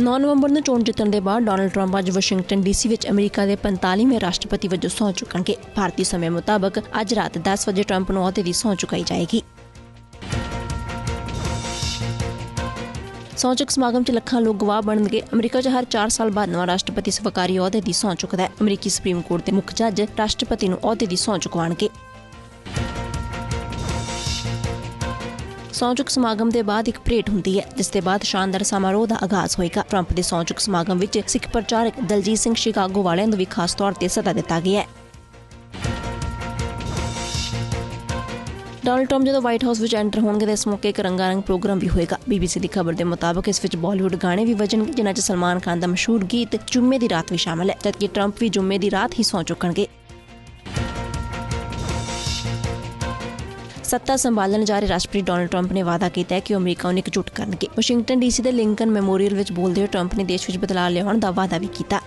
9 ਨਵੰਬਰ ਨੂੰ ਚੋਣ ਜਿੱਤਣ ਦੇ ਬਾਅਦ ਡੋਨਲਡ ਟਰੰਪ ਅੱਜ ਵਾਸ਼ਿੰਗਟਨ ਡੀਸੀ ਵਿੱਚ ਅਮਰੀਕਾ ਦੇ 45ਵੇਂ ਰਾਸ਼ਟਰਪਤੀ ਵਜੋਂ ਸਹੁੰ ਚੁੱਕਣਗੇ। ਭਾਰਤੀ ਸਮੇਂ ਮੁਤਾਬਕ ਅੱਜ ਰਾਤ 10 ਵਜੇ ਟਰੰਪ ਨੂੰ ਅਹੁਦੇ ਦੀ ਸਹੁੰ ਚੁਕਾਈ ਜਾਏਗੀ। ਸੌਂਚਕ ਸਮਾਗਮ 'ਚ ਲੱਖਾਂ ਲੋਕ ਗਵਾਹ ਬਣਨਗੇ। ਅਮਰੀਕਾ 'ਚ ਹਰ 4 ਸਾਲ ਬਾਅਦ ਨਵਾਂ ਰਾਸ਼ਟਰਪਤੀ ਸਵਕਾਰੀ ਅਹੁਦੇ ਦੀ ਸਹੁੰ ਚੁੱਕਦਾ ਹੈ। ਅਮਰੀਕੀ ਸੁਪਰੀਮ ਕੋਰਟ ਦੇ ਮੁੱਖ ਜੱਜ ਰਾਸ਼ਟਰਪਤੀ ਨੂੰ ਅਹੁਦੇ ਦੀ ਸਹੁੰ ਚੁਕਵਾਉਣਗੇ ਸੌਂਚਕ ਸਮਾਗਮ ਦੇ ਬਾਅਦ ਇੱਕ ਪਰੇਡ ਹੁੰਦੀ ਹੈ, ਜਿਸ ਦੇ ਬਾਅਦ ਸ਼ਾਨਦਾਰ ਸਮਾਰੋਹ ਦਾ ਆਗਾਜ਼ ਹੋਏਗਾ। ਟਰੰਪ ਦੇ ਸੌਂਚਕ ਸਮਾਗਮ ਵਿੱਚ ਸਿੱਖ ਪ੍ਰਚਾਰਕ ਦਲਜੀਤ ਸਿੰਘ ਸ਼ਿਕਾਗੋ ਵਾਲਿਆਂ ਨੂੰ ਵੀ ਖਾਸ ਤੌਰ ਤੇ ਸੱਦਾ ਦਿੱਤਾ ਗਿਆ ਹੈ। ਡੋਨਲਡ ਟਰੰਪ ਜਦੋਂ ਵਾਈਟ ਹਾਊਸ ਵਿੱਚ ਐਂਟਰ ਹੋਣਗੇ, ਤਾਂ ਇਸ ਮੌਕੇ ਇੱਕ ਰੰਗਾਰੰਗ ਪ੍ਰੋਗਰਾਮ ਵੀ ਹੋਏਗਾ। ਬੀਬੀਸੀ ਦੀ ਖਬਰ ਦੇ ਮੁਤਾਬਕ ਇਸ ਵਿੱਚ ਬਾਲੀਵੁੱਡ ਗਾਣੇ ਵੀ ਵਜਣਗੇ, ਜਿਨ੍ਹਾਂ 'ਚ ਸਲਮਾਨ ਖਾਨ ਦਾ ਮਸ਼ਹੂਰ ਗੀਤ ਜੁਮੇ ਦੀ ਰਾਤ ਵੀ ਸ਼ਾਮਲ ਹੈ, ਜਦਕਿ ਟਰੰਪ ਵੀ ਜੁਮੇ ਦੀ ਰਾਤ ਹੀ ਸੌਂ ਚੁੱਕਣਗੇ। ਸੱਤਾ ਸੰਭਾਲਣ ਜਾ ਰਹੇ ਰਾਸ਼ਟਰਪਤੀ ਡੋਨਲਡ ਟਰੰਪ ਨੇ ਵਾਅਦਾ ਕੀਤਾ ਹੈ ਕਿ ਉਹ ਅਮਰੀਕਾ ਨੂੰ ਇਕਜੁੱਟ ਕਰਨਗੇ। ਵਾਸ਼ਿੰਗਟਨ ਡੀਸੀ ਦੇ ਲਿੰਕਨ ਮੈਮੋਰੀਅਲ ਵਿੱਚ ਬੋਲਦੇ ਹੋਏ ਟਰੰਪ ਨੇ ਦੇਸ਼ ਵਿੱਚ ਬਦਲਾਅ ਲਿਆਉਣ ਦਾ ਵਾਅਦਾ ਵੀ ਕੀਤਾ।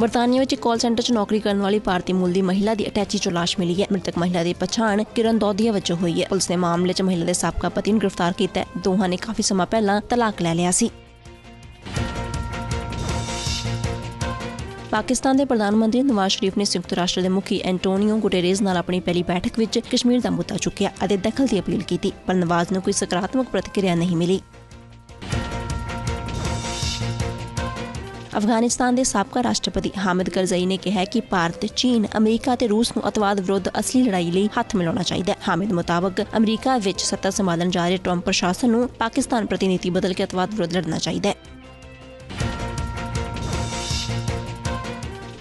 ਬਰਤਾਨੀਆ ਵਿੱਚ ਕਾਲ ਸੈਂਟਰ 'ਚ ਨੌਕਰੀ ਕਰਨ ਵਾਲੀ ਭਾਰਤੀ ਮੂਲ ਦੀ ਮਹਿਲਾ ਦੀ ਅਟੈਚੀ 'ਚੋਂ ਲਾਸ਼ ਮਿਲੀ ਹੈ। ਮ੍ਰਿਤਕ ਮਹਿਲਾ ਦੀ ਪਛਾਣ ਕਿਰਨ ਦੌਦੀਆ ਵਜੋਂ ਹੋਈ ਹੈ। ਪੁਲਿਸ ਨੇ ਮਾਮਲੇ 'ਚ ਮਹਿਲਾ ਦੇ ਸਾਬਕਾ ਪਤੀ ਨੂੰ ਗ੍ਰਿਫਤਾਰ ਕੀਤਾ ਹੈ। ਦੋਹਾਂ ਨੇ ਕਾਫੀ ਸਮਾਂ ਪਹਿਲਾਂ ਤਲਾਕ ਲੈ ਲਿਆ ਸੀ। ਪਾਕਿਸਤਾਨ ਦੇ ਪ੍ਰਧਾਨ ਮੰਤਰੀ ਨਵਾਜ਼ ਸ਼ਰੀਫ ਨੇ ਸੰਯੁਕਤ ਰਾਸ਼ਟਰ ਦੇ ਮੁਖੀ ਐਂਟੋਨੀਓ ਗੁਟੇਰੇਜ਼ ਨਾਲ ਆਪਣੀ ਪਹਿਲੀ ਬੈਠਕ ਵਿੱਚ ਕਸ਼ਮੀਰ ਦਾ ਮੁੱਦਾ ਚੁੱਕਿਆ ਅਤੇ ਦਖਲ ਦੀ ਅਪੀਲ ਕੀਤੀ ਪਰ ਨਵਾਜ਼ ਨੂੰ ਕੋਈ ਸਕਾਰਾਤਮਕ ਪ੍ਰਤੀਕਿਰਿਆ ਨਹੀਂ ਮਿਲੀ ਅਫਗਾਨਿਸਤਾਨ ਦੇ ਸਾਬਕਾ ਰਾਸ਼ਟਰਪਤੀ ਹਾਮਿਦ ਕਰਜ਼ਈ ਨੇ ਕਿਹਾ ਕਿ ਭਾਰਤ, ਚੀਨ, ਅਮਰੀਕਾ ਤੇ ਰੂਸ ਨੂੰ ਅਤਵਾਦ ਵਿਰੁੱਧ ਅਸਲੀ ਲੜਾਈ ਲਈ ਹੱਥ ਮਿਲਾਉਣਾ ਚਾਹੀਦਾ ਹੈ। ਹਾਮਿਦ ਮੁਤਾਬਕ ਅਮਰੀਕਾ ਵਿੱਚ ਸੱਤਾ ਸੰਭਾਲਣ ਜਾ ਰਹੇ ਟਰੰਪ ਪ੍ਰਸ਼ਾਸਨ ਨੂੰ ਪਾਕਿਸਤਾਨ ਪ੍ਰਤੀ ਨੀਤੀ ਬਦਲ ਕੇ ਅਤਵਾਦ ਵਿਰੁੱਧ ਲੜਨਾ ਚਾਹੀਦਾ ਹੈ।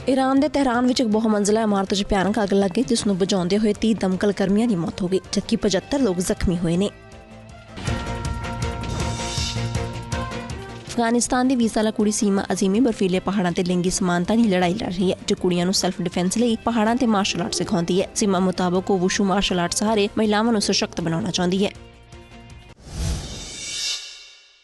ਈਰਾਨ ਦੇ ਤਹਿਰਾਨ ਵਿੱਚ ਇੱਕ ਬਹੁਮੰਜ਼ਲਾ ਇਮਾਰਤ 'ਚ ਭਿਆਨਕ ਅੱਗ ਲੱਗ ਗਈ, ਜਿਸ ਨੂੰ ਬੁਝਾਉਂਦੇ ਹੋਏ 30 ਦਮਕਲ ਕਰਮੀਆਂ ਦੀ ਮੌਤ ਹੋ ਗਈ, ਜਦਕਿ 75 ਲੋਕ ਜ਼ਖਮੀ ਹੋਏ ਨੇ। ਅਫਗਾਨਿਸਤਾਨ ਦੀ ਵੀਸਾਲਾ ਕੁੜੀ ਸੀਮਾ ਅਜ਼ੀਮੀ ਬਰਫੀਲੇ ਪਹਾੜਾਂ ਤੇ ਲਿੰਗੀ ਸਮਾਨਤਾ ਦੀ ਲੜਾਈ ਲੜ ਰਹੀ ਹੈ, ਜੋ ਕੁੜੀਆਂ ਨੂੰ ਸੈਲਫ ਡਿਫੈਂਸ ਲਈ ਪਹਾੜਾਂ ਤੇ ਮਾਰਸ਼ਲ ਆਰਟ ਸਿਖਾਉਂਦੀ ਹੈ। ਸੀਮਾ ਮੁਤਾਬਕ ਉਹ ਵੁਸ਼ੂ ਮਾਰਸ਼ਲ ਆਰਟ ਸਹਾਰੇ ਮਹਿਲਾਵਾਂ ਨੂੰ ਸਸ਼ਕਤ ਬਣਾਉਣਾ ਚਾਹੁੰਦੀ ਹੈ।